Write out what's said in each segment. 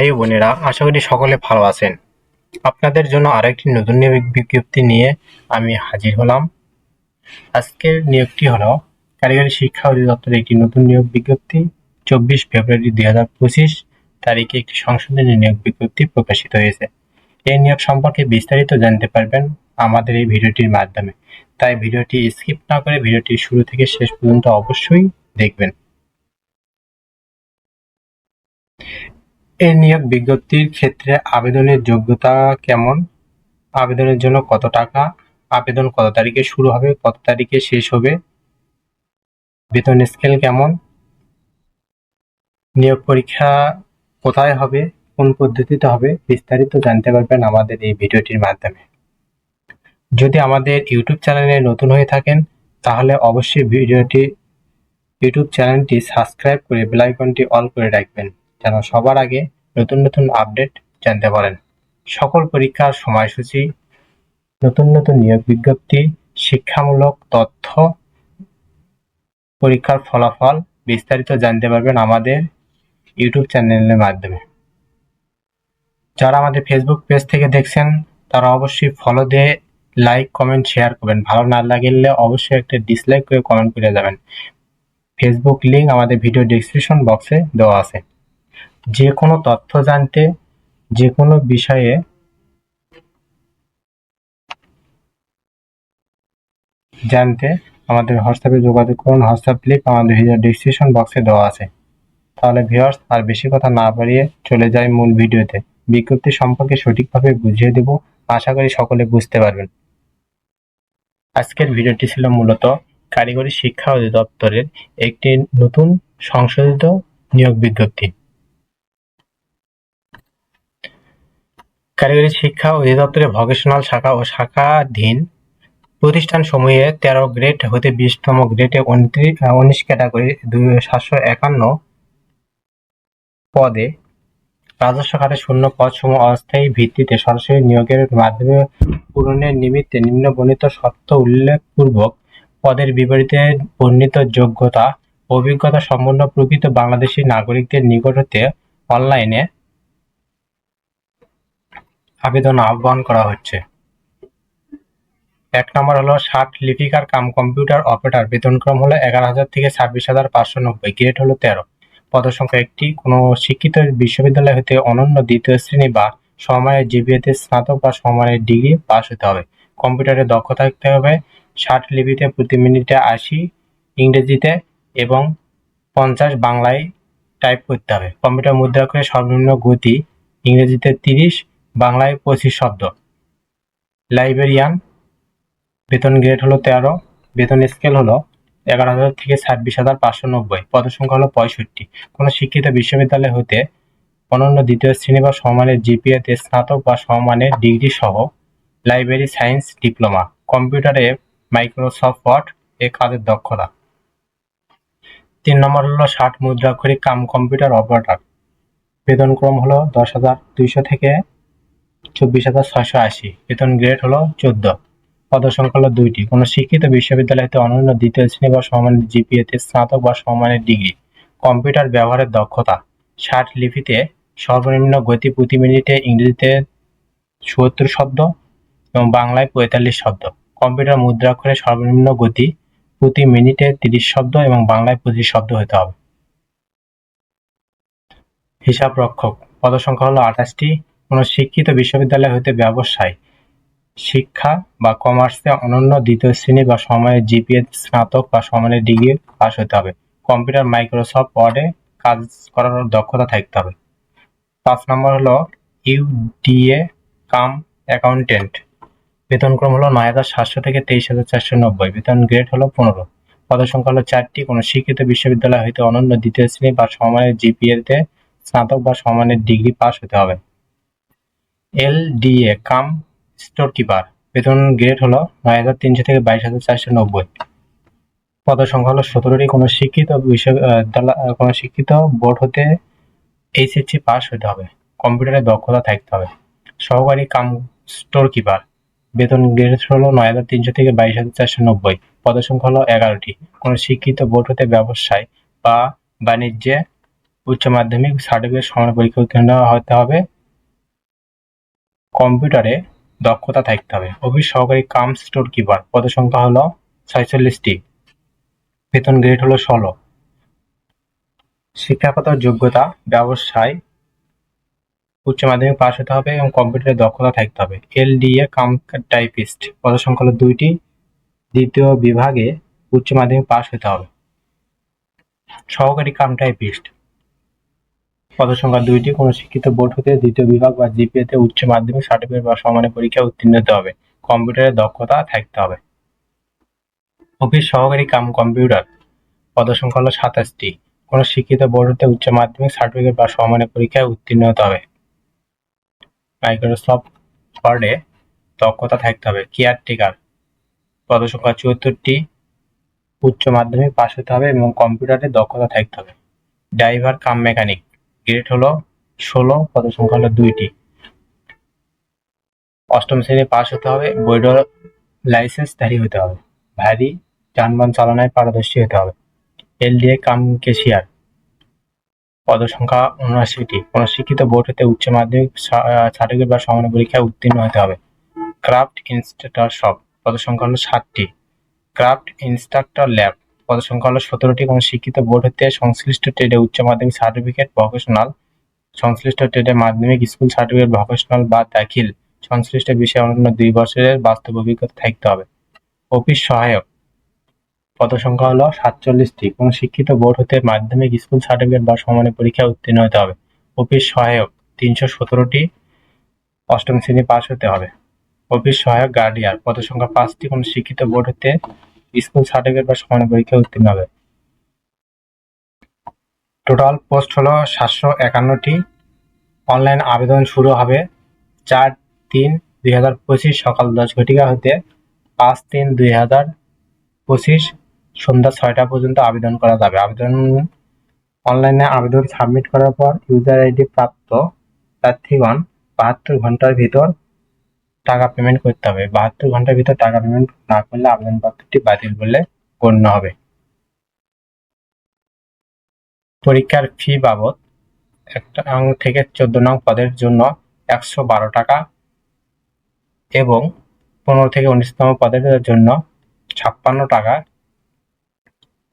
ভাই বোনেরা, আশা করি সকলে ভালো আছেন। আপনাদের জন্য আরেকটি নতুন নিয়োগ বিজ্ঞপ্তি নিয়ে আমি হাজির হলাম। আজকের নিয়োগটি হলো কারিগরি শিক্ষা অধিদপ্তরের একটি নতুন নিয়োগ বিজ্ঞপ্তি। চব্বিশ ফেব্রুয়ারি দুই হাজার পঁচিশ তারিখে একটি সংশোধনী নিয়োগ বিজ্ঞপ্তি প্রকাশিত হয়েছে। এই নিয়োগ সম্পর্কে বিস্তারিত জানতে পারবেন আমাদের এই ভিডিওটির মাধ্যমে। তাই ভিডিওটি স্কিপ না করে ভিডিওটি শুরু থেকে শেষ পর্যন্ত অবশ্যই দেখবেন। এই নিয়োগ বিজ্ঞপ্তির ক্ষেত্রে আবেদনের যোগ্যতা কেমন? আবেদনের জন্য কত টাকা? আবেদন কত তারিখে শুরু হবে? কত তারিখে শেষ হবে? বেতন স্কেল কেমন? নিয়োগ পরীক্ষা কোথায় হবে? কোন পদ্ধতিতে হবে? বিস্তারিত জানতে পারবেন আমাদের এই ভিডিওটির মাধ্যমে। যদি আমাদের ইউটিউব চ্যানেলে নতুন হয়ে থাকেন, তাহলে অবশ্যই ভিডিওটি ইউটিউব চ্যানেলটি সাবস্ক্রাইব করে বেল আইকনটি অল করে রাখবেন। যেন সবার আগে নতুন নতুন আপডেট জানতে পারেন। সকল পরীক্ষার সময়সূচি, নতুন নতুন নিয়োগ বিজ্ঞপ্তি, শিক্ষামূলক তথ্য, পরীক্ষার ফলাফল বিস্তারিত জানতে পারবেন আমাদের ইউটিউব চ্যানেলের মাধ্যমে। যারা আমাদের ফেসবুক পেজ থেকে দেখছেন, তারা অবশ্যই ফলো দিয়ে লাইক কমেন্ট শেয়ার করবেন। ভালো না লাগলে অবশ্যই একটা ডিসলাইক করে কমেন্ট করে যাবেন। ফেসবুক লিংক আমাদের ভিডিও ডিসক্রিপশন বক্সে দেওয়া আছে। যে কোনো তথ্য জানতে যে কোনো বিষয়ে জানতে আমাদের হোয়াটসঅ্যাপে যোগাযোগ করুন। হোয়াটসঅ্যাপ লিঙ্ক আমাদের ভিডিও ডিসক্রিপশন বক্সে দেওয়া আছে। তাহলে ভিউয়ার্স আর বেশি কথা না বাড়িয়ে চলে যাই মূল ভিডিওতে। বিজ্ঞপ্তি সম্পর্কে সঠিকভাবে বুঝিয়ে দেব। আশা করি সকলে বুঝতে পারবেন। আজকের ভিডিওটি ছিল মূলত কারিগরি শিক্ষা অধিদপ্তরের একটি নতুন সংশোধিত নিয়োগ বিজ্ঞপ্তি। কারিগরি শিক্ষা অধিদপ্তরের ভকেশনাল শাখা ও শাখাধীন প্রতিষ্ঠান সমূহে তেরো গ্রেড হতে বিশতম গ্রেডে উনিশ ক্যাটাগরি দুই সাতশো একান্ন পদে রাজস্ব খাতে শূন্য পদ সমূহ অস্থায়ী ভিত্তিতে সরাসরি নিয়োগের মাধ্যমে পূরণের নিমিত্তে নিম্নবর্ণিত সত্য উল্লেখপূর্বক পদের বিপরীতে বর্ণিত যোগ্যতা, অভিজ্ঞতা সম্পন্ন প্রকৃত বাংলাদেশী নাগরিকদের নিকট হতে অনলাইনে আবেদন আহ্বান করা হচ্ছে। এক নম্বর হলো ষাট লিপিকার কাম কম্পিউটার অপারেটর। বেতনক্রম হলো এগারো হাজার থেকে ছাব্বিশ হাজার পাঁচশো নব্বই। গ্রেড হলো তেরো। পদসংখ্যা একটি। কোনো শিক্ষিত বিশ্ববিদ্যালয় হতে অনন্য দ্বিতীয় শ্রেণি বা সমমানের জিবিএতে স্নাতক বা সমমানের ডিগ্রি পাস হতে হবে। কম্পিউটারে দক্ষ থাকতে হবে। ষাট লিপিতে প্রতি মিনিটে আশি ইংরেজিতে এবং পঞ্চাশ বাংলায় টাইপ করতে হবে। কম্পিউটার মুদ্রা করে সর্বনিম্ন গতি ইংরেজিতে তিরিশ বাংলায় পঁচিশ শব্দ। লাইব্রেরিয়ান, বেতন গ্রেড হলো তেরো, বেতন স্কেল হলো এগারো হাজার থেকে ছাব্বিশ হাজার পাঁচশো নব্বই, পদসংখ্যা হলো পঁয়ষট্টি। কোনো শিক্ষিত বিশ্ববিদ্যালয় হতে অনন্য দ্বিতীয় শ্রেণি বা সমমানের জিপিএতে স্নাতক বা সমমানের ডিগ্রি সহ লাইব্রেরি সায়েন্স ডিপ্লোমা। কম্পিউটারে মাইক্রোসফট ওয়ার্ড এ কাজের দক্ষতা। তিন নম্বর হলো ষাট মুদ্রাক্ষরিক কাম কম্পিউটার অপারেটর। বেতনক্রম হলো দশ হাজার দুইশো থেকে চব্বিশ হাজার ছয়শো আশি। বেতন গ্রেড হলো চোদ্দ। পদসংখ্যা হলো দুইটি। কোনো শিক্ষিত বিশ্ববিদ্যালয় হতে অনন্য দ্বিতীয় শ্রেণি বা সমমানের জিপিএতে স্নাতক বা সমমানের ডিগ্রি। কম্পিউটার ব্যবহারের দক্ষতা। ষাট লিপিতে সর্বনিম্ন গতি প্রতি মিনিটে ইংরেজিতে চুয়াত্তর শব্দ এবং বাংলায় পঁয়তাল্লিশ শব্দ। কম্পিউটার মুদ্রাক্ষরে সর্বনিম্ন গতি প্রতি মিনিটে তিরিশ শব্দ এবং বাংলায় পঁচিশ শব্দ হতে হবে। হিসাব রক্ষক। পদসংখ্যা হলো আঠাশটি। কোনো শিক্ষিত বিশ্ববিদ্যালয় হতে ব্যবসায় শিক্ষা বা কমার্সে অনন্য দ্বিতীয় শ্রেণি বা সময়ে জিপিএ, স্নাতক বা সমানের ডিগ্রি পাস হতে হবে। কম্পিউটার, মাইক্রোসফট, ওয়ার্ডে কাজ করার দক্ষতা থাকতে হবে। পাঁচ নম্বর হলো ইউডিএ কাম অ্যাকাউন্টেন্ট। বেতনক্রম হলো নয় হাজার সাতশো থেকে তেইশ হাজার চারশো নব্বই। বেতন গ্রেড হলো পনেরো। পদসংখ্যা হলো চারটি। কোনো শিক্ষিত বিশ্ববিদ্যালয় হইতে অনন্য দ্বিতীয় শ্রেণি বা সমানের জিপিএতে স্নাতক বা সমানের ডিগ্রি পাস হতে হবে। L DA cum store keeper বেতন গ্রেড হলো নয় হাজার তিনশো থেকে বাইশ হাজার চারশো নব্বই। পদ সংখ্যা হলো সতেরোটি। কোনো শিক্ষিত বিশ্ববিদ্যালয় কোনো শিক্ষিত বোর্ড হতে এইচএসসি পাস হতে হবে। কম্পিউটারে দক্ষতা থাকতে হবে। সহকারী কাম স্টোর কিপার বেতন গ্রেড হলো নয় হাজার তিনশো থেকে বাইশ হাজার চারশো নব্বই। পদসংখ্যা হলো এগারোটি। কোনো শিক্ষিত বোর্ড হতে ব্যবসায় বা বাণিজ্যে উচ্চ মাধ্যমিক সার্টিফিকেট সমান পরীক্ষা উত্তীর্ণ হতে হবে। কম্পিউটারে দক্ষতা থাকতে হবে। অফিস সহকারী কাম স্টোর কিপার। পদ সংখ্যা হলো ছয়চল্লিশটি। বেতন গ্রেড হলো ষোলো। শিক্ষাগত যোগ্যতা ব্যবসায় উচ্চ মাধ্যমিক পাস হতে হবে এবং কম্পিউটারে দক্ষতা থাকতে হবে। L LDA cum typist. পদ সংখ্যা হলো দুইটি। দ্বিতীয় বিভাগে উচ্চ মাধ্যমিক পাস হতে হবে। সহকারী কাম টাইপিস্ট। পদসংখ্যা দুইটি কোনো শিক্ষিত বোর্ড হতে দ্বিতীয় বিভাগ বা জিপিএতে উচ্চ মাধ্যমিক, সার্টিফিকেট বা সমানের পরীক্ষায় উত্তীর্ণ হতে হবে। কম্পিউটারের দক্ষতা থাকতে হবে। অফিস সহকারী কাম কম্পিউটার। পদসংখ্যা হলো সাতাশটি। কোনো শিক্ষিত বোর্ড হতে উচ্চ মাধ্যমিক, সার্টিফিকেট বা সমানের পরীক্ষায় উত্তীর্ণ হতে হবে। মাইক্রোসফট ওয়ার্ডে দক্ষতা থাকতে হবে। কেয়ারটেকার। পদসংখ্যা চুয়াত্তরটি। উচ্চ মাধ্যমিক পাশ হতে হবে এবং কম্পিউটারে দক্ষতা থাকতে হবে। ড্রাইভার, কাম মেকানিক। গ্রেড হলো ষোলো, পদ সংখ্যা হলো দুইটি। অষ্টম শ্রেণি পাস হতে হবে, বৈধ লাইসেন্সধারী হতে হবে। ভারী যানবাহন চালনায় পারদর্শী হতে হবে। LDA cum cashier. পদ সংখ্যা উনআশিটি। কোনো শিক্ষিত বোর্ড হতে উচ্চ মাধ্যমিক সার্টিফিকেট বা সমান পরীক্ষায় উত্তীর্ণ হতে হবে। ক্রাফট ইনস্ট্রাক্টর শপ পদ সংখ্যা হলো ষাটটি ক্রাফট ইনস্ট্রাক্টর ল্যাব। পদ সংখ্যা হলো সতেরোটি কোনো শিক্ষিত বোর্ড হতে সংশ্লিষ্ট ট্রেডে উচ্চ মাধ্যমিক সার্টিফিকেট ভোকেশনাল সংশ্লিষ্ট ট্রেডে মাধ্যমিক স্কুল সার্টিফিকেট ভোকেশনাল বা দাখিল। সংশ্লিষ্ট বিষয়ে অন্যান্য দুই বছরের বাস্তব অভিজ্ঞতা থাকতে হবে। অফিস সহায়ক। পদ সংখ্যা হলো সাতচল্লিশটি কোনো শিক্ষিত বোর্ড হতে মাধ্যমিক স্কুল সার্টিফিকেট বা সমানের পরীক্ষায় উত্তীর্ণ হতে হবে। অফিস সহায়ক। তিনশো সতেরোটি অষ্টম শ্রেণি পাস হতে হবে। অফিস সহায়ক গার্ডিয়ার পদ সংখ্যা পাঁচটি কোনো শিক্ষিত বোর্ড হতে স্কুল সার্টিফিকেট বা সমান পরীক্ষায় উত্তীর্ণ হবে। টোটাল পোস্ট হলো সাতশো একান্নটি। অনলাইন আবেদন শুরু হবে চার তিন দুই হাজার পঁচিশ সকাল দশ ঘটিকা হতে পাঁচ তিন দুই হাজার পঁচিশ সন্ধ্যা ছয়টা পর্যন্ত আবেদন করা যাবে। আবেদন অনলাইনে আবেদন সাবমিট করার পর ইউজার আইডি প্রাপ্ত প্রার্থীগণ বাহাত্তর ঘণ্টার ভিতর টাকা পেমেন্ট করতে হবে। বাহাত্তর ঘণ্টার ভিতর টাকা পেমেন্ট না করলে আবেদনপত্রটি বাতিল বলে গণ্য হবে। পরীক্ষার ফি বাবদ একটা নং থেকে চোদ্দ নং পদের জন্য একশো বারো টাকা এবং পনেরো থেকে উনিশতম পদের জন্য ছাপ্পান্ন টাকা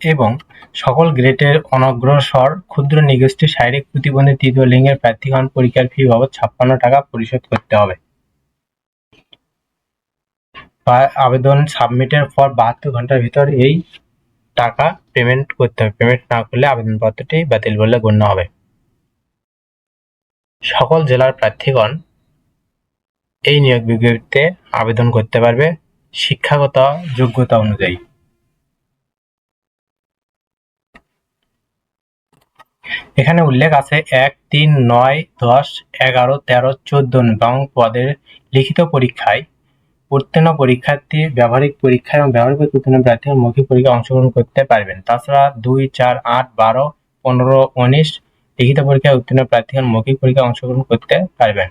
এবং সকল গ্রেডের অনগ্রসর ক্ষুদ্র নিগোষ্ঠী শারীরিক প্রতিবন্ধী তৃতীয় লিঙ্গের প্রার্থীগণ পরীক্ষার ফি বাবদ ছাপ্পান্ন টাকা পরিশোধ করতে হবে। আবেদন সাবমিটের পর বাহাত্তর ঘণ্টার ভিতর এই টাকা পেমেন্ট করতে হবে। পেমেন্ট না করলে আবেদনপত্রটি বাতিল বলে গণ্য হবে। সকল জেলার প্রার্থীগণ এই নিয়োগ বিজ্ঞপ্তিতে আবেদন করতে পারবে শিক্ষাগত যোগ্যতা অনুযায়ী। এখানে উল্লেখ আছে এক, তিন, নয়, দশ, এগারো, তেরো, চোদ্দ নং পদের লিখিত পরীক্ষায় উত্তীর্ণ পরীক্ষার্থী ব্যবহারিক পরীক্ষা এবং ব্যবহারিক উত্তীর্ণ প্রার্থী মৌখিক পরীক্ষায় অংশগ্রহণ করতে পারবেন। তাছাড়া দুই, চার, আট, বারো, পনেরো, উনিশ লিখিত পরীক্ষায় উত্তীর্ণ প্রার্থীগণ মৌখিক পরীক্ষায় অংশগ্রহণ করতে পারবেন।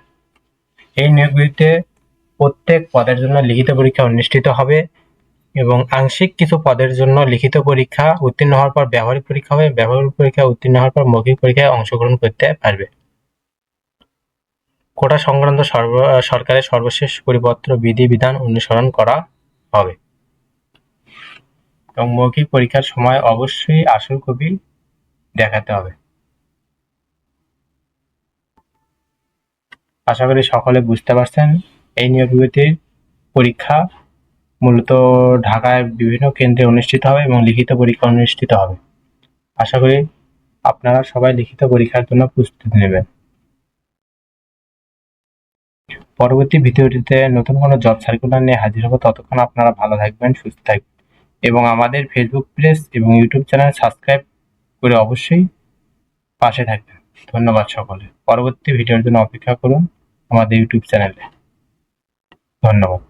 এই নিয়োগগুলিতে প্রত্যেক পদের জন্য লিখিত পরীক্ষা অনুষ্ঠিত হবে এবং আংশিক কিছু পদের জন্য লিখিত পরীক্ষা উত্তীর্ণ হওয়ার পর ব্যবহারিক পরীক্ষা হবে, ব্যবহারিক পরীক্ষা উত্তীর্ণ হওয়ার পর মৌখিক পরীক্ষায় অংশগ্রহণ করতে পারবে। কোটা সংক্রান্ত সর্ব সরকারের সর্বশেষ পরিপত্র বিধিবিধান অনুসরণ করা হবে। এবং মৌখিক পরীক্ষার সময় অবশ্যই আসল কপি দেখাতে হবে। আশা করি সকলে বুঝতে পারছেন, এই নিয়োগ পরীক্ষা মূলত ঢাকায় বিভিন্ন কেন্দ্রে অনুষ্ঠিত হবে এবং লিখিত পরীক্ষা অনুষ্ঠিত হবে। আশা করি আপনারা সবাই লিখিত পরীক্ষার জন্য প্রস্তুতি নেবেন। পরবর্তী ভিডিওটিতে নতুন কোনো জব সার্কুলার নিয়ে হাজির হব। ততক্ষণ আপনারা ভালো থাকবেন, সুস্থ থাকবেন। এবং আমাদের ফেসবুক পেজ এবং ইউটিউব চ্যানেল সাবস্ক্রাইব করে অবশ্যই পাশে থাকবেন। ধন্যবাদ সকলে। পরবর্তী ভিডিওর জন্য অপেক্ষা করুন আমাদের ইউটিউব চ্যানেলে ধন্যবাদ।